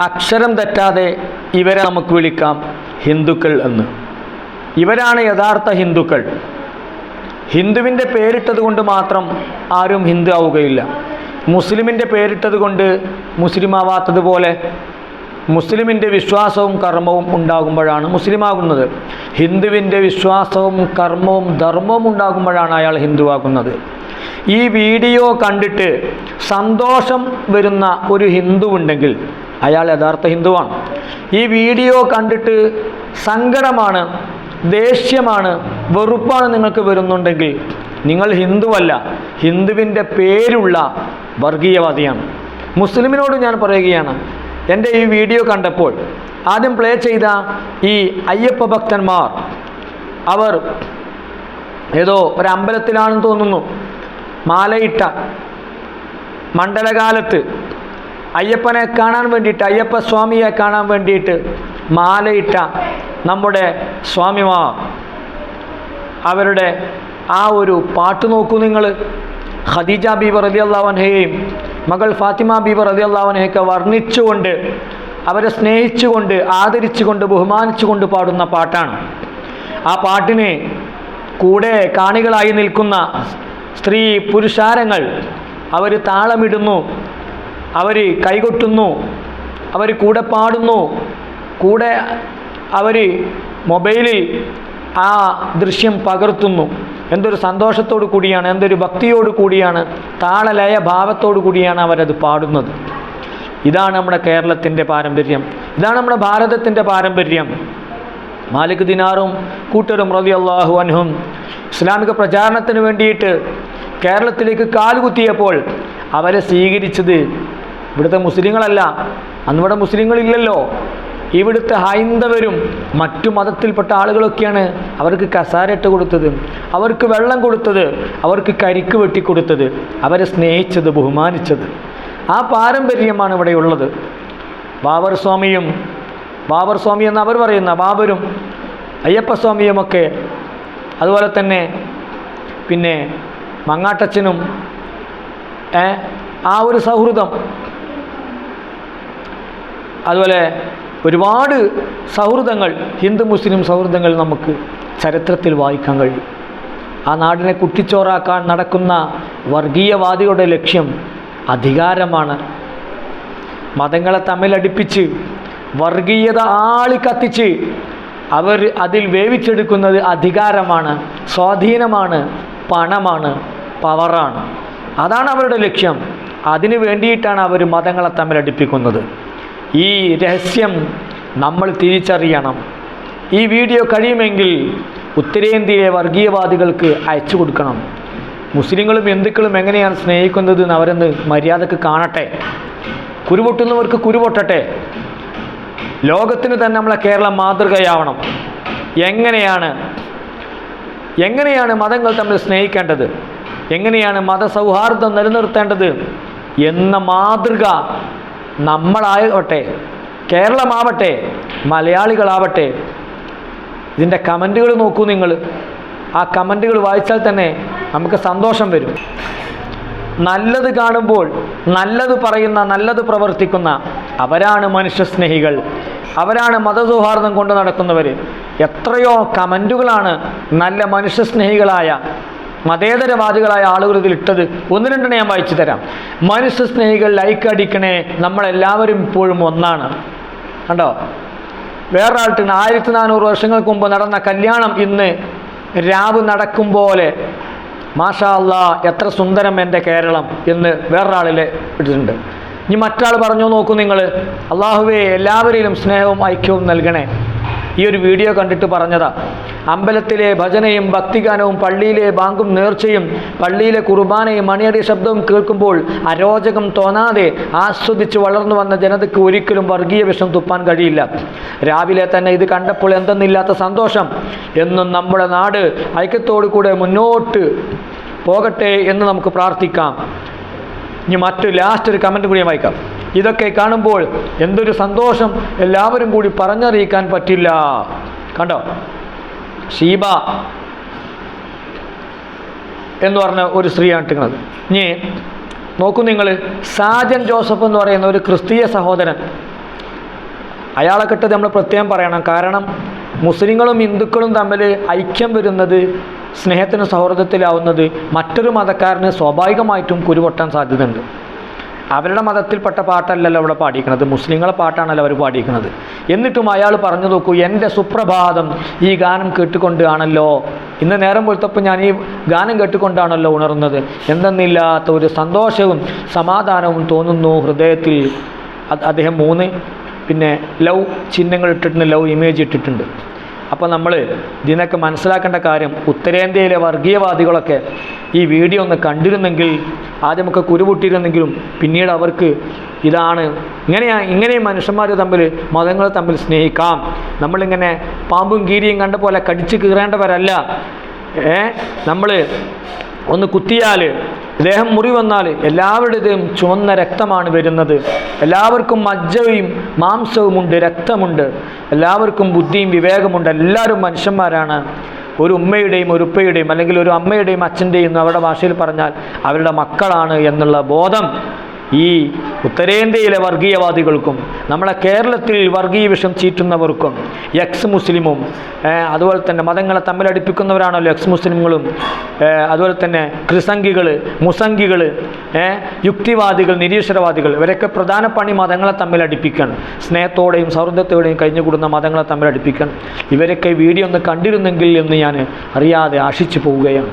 അക്ഷരം തെറ്റാതെ ഇവരെ നമുക്ക് വിളിക്കാം ഹിന്ദുക്കൾ എന്ന്. ഇവരാണ് യഥാർത്ഥ ഹിന്ദുക്കൾ. ഹിന്ദുവിന്റെ പേരിട്ടത് കൊണ്ട് മാത്രം ആരും ഹിന്ദു ആവുകയില്ല. മുസ്ലിമിന്റെ പേരിട്ടത് കൊണ്ട് മുസ്ലിം ആവാത്തതുപോലെ മുസ്ലിമിന്റെ വിശ്വാസവും കർമ്മവും ഉണ്ടാകുമ്പോഴാണ് മുസ്ലിം ആകുന്നത് ഹിന്ദുവിന്റെ വിശ്വാസവും കർമ്മവും ധർമ്മവും ഉണ്ടാകുമ്പോഴാണ് അയാൾ ഹിന്ദുവാകുന്നത്. ഈ വീഡിയോ കണ്ടിട്ട് സന്തോഷം വരുന്ന ഒരു ഹിന്ദു ഉണ്ടെങ്കിൽ അയാൾ യഥാർത്ഥ ഹിന്ദുവാണ്. ഈ വീഡിയോ കണ്ടിട്ട് സങ്കടമാണ് ദേഷ്യമാണ് വെറുപ്പാണ് നിങ്ങൾക്ക് വരുന്നുണ്ടെങ്കിൽ നിങ്ങൾ ഹിന്ദുവല്ല ഹിന്ദുവിന്റെ പേരുള്ള വർഗീയവാദിയാണ്. മുസ്ലിമിനോട് ഞാൻ പറയുകയാണ് എന്റെ ഈ വീഡിയോ കണ്ടപ്പോൾ ആദ്യം പ്ലേ ചെയ്ത ഈ അയ്യപ്പ ഭക്തന്മാർ അവർ ഏതോ ഒരു അമ്പലത്തിലാണെന്ന് തോന്നുന്നു മാലയിട്ട മണ്ഡലകാലത്ത് അയ്യപ്പനെ കാണാൻ വേണ്ടിയിട്ട് അയ്യപ്പ സ്വാമിയെ കാണാൻ വേണ്ടിയിട്ട് മാലയിട്ട നമ്മുടെ സ്വാമിമാർ. അവരുടെ ആ ഒരു പാട്ട് നോക്കൂ നിങ്ങൾ ഖദീജ ബീബർ അലി അള്ളാവൻഹയെയും മകൾ ഫാത്തിമ ബീബർ അലി അള്ളാവൻഹയൊക്കെ വർണിച്ചുകൊണ്ട് അവരെ സ്നേഹിച്ചുകൊണ്ട് ആദരിച്ചുകൊണ്ട് ബഹുമാനിച്ചുകൊണ്ട് പാടുന്ന പാട്ടാണ്. ആ പാട്ടിന് കൂടെ കാണികളായി നിൽക്കുന്ന സ്ത്രീ പുരുഷാരങ്ങൾ അവർ താളമിടുന്നു. അവർ കൈകൊട്ടുന്നു അവർ കൂടെ പാടുന്നു കൂടെ അവർ മൊബൈലിൽ ആ ദൃശ്യം പകർത്തുന്നു. എന്തൊരു സന്തോഷത്തോടു കൂടിയാണ് എന്തൊരു ഭക്തിയോടു കൂടിയാണ് താളലയ ഭാവത്തോടു കൂടിയാണ് അവരത് പാടുന്നത്. ഇതാണ് നമ്മുടെ കേരളത്തിന്റെ പാരമ്പര്യം. ഇതാണ് നമ്മുടെ ഭാരതത്തിന്റെ പാരമ്പര്യം. മാലിക് ദിനാറും കൂട്ടരും റതി അള്ളാഹു അൻഹും ഇസ്ലാമിക പ്രചാരണത്തിന് വേണ്ടിയിട്ട് കേരളത്തിലേക്ക് കാലുകുത്തിയപ്പോൾ അവരെ സ്വീകരിച്ചത് ഇവിടുത്തെ മുസ്ലിങ്ങളല്ല. അന്നിവിടെ മുസ്ലിങ്ങളില്ലല്ലോ. ഇവിടുത്തെ ഹൈന്ദവരും മറ്റു മതത്തിൽപ്പെട്ട ആളുകളൊക്കെയാണ് അവർക്ക് കസാരട്ട് കൊടുത്തത് അവർക്ക് വെള്ളം കൊടുത്തത് അവർക്ക് കരിക്ക് വെട്ടിക്കൊടുത്തത് അവരെ സ്നേഹിച്ചത് ബഹുമാനിച്ചത്. ആ പാരമ്പര്യമാണ് ഇവിടെ ഉള്ളത്. ബാബർ സ്വാമിയും ബാബർ സ്വാമി എന്ന് അവർ പറയുന്ന ബാബരും അയ്യപ്പസ്വാമിയുമൊക്കെ അതുപോലെ തന്നെ പിന്നെ മങ്ങാട്ടച്ചനും ആ ഒരു സൗഹൃദം അതുപോലെ ഒരുപാട് സൗഹൃദങ്ങൾ ഹിന്ദു മുസ്ലിം സൗഹൃദങ്ങൾ നമുക്ക് ചരിത്രത്തിൽ വായിക്കാൻ കഴിയും. ആ നാടിനെ കുട്ടിച്ചോറാക്കാൻ നടക്കുന്ന വർഗീയവാദിയുടെ ലക്ഷ്യം അധികാരമാണ്. മതങ്ങളെ തമ്മിലടിപ്പിച്ച് വർഗീയത ആളിക്കത്തിച്ച് അവർ അതിൽ വേവിച്ചെടുക്കുന്നത് അധികാരമാണ് സ്വാധീനമാണ് പണമാണ് പവറാണ്. അതാണ് അവരുടെ ലക്ഷ്യം. അതിനു വേണ്ടിയിട്ടാണ് അവർ മതങ്ങളെ തമ്മിലടിപ്പിക്കുന്നത്. ഈ രഹസ്യം നമ്മൾ തിരിച്ചറിയണം. ഈ വീഡിയോ കഴിയുമെങ്കിൽ ഉത്തരേന്ത്യയിലെ വർഗീയവാദികൾക്ക് അയച്ചു കൊടുക്കണം. മുസ്ലിങ്ങളും ഹിന്ദുക്കളും എങ്ങനെയാണ് സ്നേഹിക്കുന്നത് എന്ന് അവരെന്ന് മര്യാദയ്ക്ക് കാണട്ടെ. കുരുപൊട്ടുന്നവർക്ക് കുരുപൊട്ടട്ടെ. ലോകത്തിന് തന്നെ നമ്മളെ കേരളം മാതൃകയാവണം. എങ്ങനെയാണ് എങ്ങനെയാണ് മതങ്ങൾ തമ്മിൽ സ്നേഹിക്കേണ്ടത്? എങ്ങനെയാണ് മതസൗഹാർദ്ദം നിലനിർത്തേണ്ടത്? എന്ന മാതൃക നമ്മളാവട്ടെ കേരളമാവട്ടെ മലയാളികളാവട്ടെ ഇതിന്റെ കമന്റുകൾ നോക്കൂ നിങ്ങൾ ആ കമന്റുകൾ വായിച്ചാൽ തന്നെ നമുക്ക് സന്തോഷം വരും. നല്ലത് കാണുമ്പോൾ നല്ലത് പറയുന്ന നല്ലത് പ്രവർത്തിക്കുന്ന അവരാണ് മനുഷ്യസ്നേഹികൾ. അവരാണ് മതസൗഹാർദ്ദം കൊണ്ട് നടക്കുന്നവർ എത്രയോ കമന്റുകളാണ് നല്ല മനുഷ്യസ്നേഹികളായ മതേതരവാദികളായ ആളുകൾ ഇതിൽ ഇട്ടത്. ഒന്ന് രണ്ടെണ്ണം ഞാൻ വായിച്ചു തരാം. മനുഷ്യ സ്നേഹികൾ ലൈക്ക് അടിക്കണേ നമ്മളെല്ലാവരും ഇപ്പോഴും ഒന്നാണ്. കണ്ടോ? വേറൊരാൾക്ക് ആയിരത്തി നാനൂറ് വർഷങ്ങൾക്ക് മുമ്പ് നടന്ന കല്യാണം ഇന്ന് രാവ് നടക്കും പോലെ മാഷാ അല്ലാ എത്ര സുന്ദരം എന്റെ കേരളം എന്ന് വേറൊരാളിൽ ഇട്ടിട്ടുണ്ട്. ഇനി മറ്റാൾ പറഞ്ഞു നോക്കൂ നിങ്ങൾ. അള്ളാഹുവേ എല്ലാവരിലും സ്നേഹവും ഐക്യവും നൽകണേ. ഈ ഒരു വീഡിയോ കണ്ടിട്ട് പറഞ്ഞതാ അമ്പലത്തിലെ ഭജനയും ഭക്തിഗാനവും പള്ളിയിലെ ബാങ്കും നേർച്ചയും പള്ളിയിലെ കുർബാനയും മണിയടി ശബ്ദവും കേൾക്കുമ്പോൾ അരോചകം തോന്നാതെ ആസ്വദിച്ച് വളർന്നു വന്ന ജനതയ്ക്ക് ഒരിക്കലും വർഗീയ വിഷം തുപ്പാൻ കഴിയില്ല. രാവിലെ തന്നെ ഇത് കണ്ടപ്പോൾ എന്തെന്നില്ലാത്ത സന്തോഷം. എന്നും നമ്മുടെ നാട് ഐക്യത്തോടു കൂടെ മുന്നോട്ട് പോകട്ടെ എന്ന് നമുക്ക് പ്രാർത്ഥിക്കാം. ഇനി മറ്റു ലാസ്റ്റ് ഒരു കമന്റ് കൂടി വായിക്കാം. ഇതൊക്കെ കാണുമ്പോൾ എന്തൊരു സന്തോഷം എല്ലാവരും കൂടി പറഞ്ഞറിയിക്കാൻ പറ്റില്ല. കണ്ടോ? ഷീബ എന്ന് പറഞ്ഞ ഒരു സ്ത്രീയാണ് കിട്ടുന്നത് ഇനി നോക്കൂ നിങ്ങൾ സാജൻ ജോസഫ് എന്ന് പറയുന്ന ഒരു ക്രിസ്തീയ സഹോദരൻ. അയാളെ കിട്ടത് നമ്മൾ പ്രത്യേകം പറയണം. കാരണം മുസ്ലിങ്ങളും ഹിന്ദുക്കളും തമ്മിൽ ഐക്യം വരുന്നത് സ്നേഹത്തിന് സൗഹൃദത്തിലാവുന്നത് മറ്റൊരു മതക്കാരന് സ്വാഭാവികമായിട്ടും കുരുപൊട്ടാൻ സാധ്യതയുണ്ട്. അവരുടെ മതത്തിൽപ്പെട്ട പാട്ടല്ലല്ലോ അവിടെ പാടിക്കുന്നത് മുസ്ലിങ്ങളെ പാട്ടാണല്ലോ അവർ പാടിക്കുന്നത് എന്നിട്ടും അയാൾ പറഞ്ഞു നോക്കൂ എന്റെ സുപ്രഭാതം ഈ ഗാനം കേട്ടുകൊണ്ടാണല്ലോ ഇന്ന് നേരം പോലത്തപ്പോൾ ഞാൻ ഈ ഗാനം കേട്ടുകൊണ്ടാണല്ലോ ഉണർന്നത്. എന്തെന്നില്ലാത്ത ഒരു സന്തോഷവും സമാധാനവും തോന്നുന്നു ഹൃദയത്തിൽ. അദ്ദേഹം മൂന്ന് പിന്നെ ലവ് ചിഹ്നങ്ങൾ ഇട്ടിട്ടുണ്ട് ലവ് ഇമേജ് ഇട്ടിട്ടുണ്ട്. അപ്പോൾ നമ്മൾ ഇതിനൊക്കെ മനസ്സിലാക്കേണ്ട കാര്യം ഉത്തരേന്ത്യയിലെ വർഗീയവാദികളൊക്കെ ഈ വീഡിയോ ഒന്ന് കണ്ടിരുന്നെങ്കിൽ ആദ്യമൊക്കെ കുരുപൊട്ടിയിരുന്നെങ്കിലും പിന്നീട് അവർക്ക് ഇതാണ് ഇങ്ങനെയാണ് ഇങ്ങനെയും മനുഷ്യന്മാർ തമ്മിൽ മതങ്ങൾ തമ്മിൽ സ്നേഹിക്കാം. നമ്മളിങ്ങനെ പാമ്പും കീരിയും കണ്ട പോലെ കടിച്ച് കീറേണ്ടവരല്ല. ഏ? നമ്മൾ ഒന്ന് കുത്തിയാൽ ദേഹം മുറി വന്നാൽ എല്ലാവരുടേതും ചുവന്ന രക്തമാണ് വരുന്നത്. എല്ലാവർക്കും മജ്ജയും മാംസവുമുണ്ട് രക്തമുണ്ട്. എല്ലാവർക്കും ബുദ്ധിയും വിവേകമുണ്ട്. എല്ലാവരും മനുഷ്യന്മാരാണ്. ഒരു ഉമ്മയുടെയും ഒരു ഉപ്പയുടെയും അല്ലെങ്കിൽ ഒരു അമ്മയുടെയും അച്ഛന്റെയും അവരുടെ ഭാഷയിൽ പറഞ്ഞാൽ അവരുടെ മക്കളാണ് എന്നുള്ള ബോധം ഈ ഉത്തരേന്ത്യയിലെ വർഗീയവാദികൾക്കും നമ്മളെ കേരളത്തിൽ വർഗീയ വിഷം ചീറ്റുന്നവർക്കും എക്സ് മുസ്ലിമും അതുപോലെ തന്നെ മതങ്ങളെ തമ്മിലടിപ്പിക്കുന്നവരാണല്ലോ എക്സ് മുസ്ലിമുകളും അതുപോലെ തന്നെ ക്രിസംഗികൾ മുസംഗികൾ യുക്തിവാദികൾ നിരീശ്വരവാദികൾ ഇവരൊക്കെ പ്രധാന പണി മതങ്ങളെ തമ്മിലടിപ്പിക്കണം സ്നേഹത്തോടെയും സൗഹൃദത്തോടെയും കഴിഞ്ഞുകൂടുന്ന മതങ്ങളെ തമ്മിലടിപ്പിക്കണം ഇവരൊക്കെ വീഡിയോ ഒന്ന് കണ്ടിരുന്നെങ്കിൽ എന്ന് ഞാൻ അറിയാതെ ആശിച്ചു പോവുകയാണ്.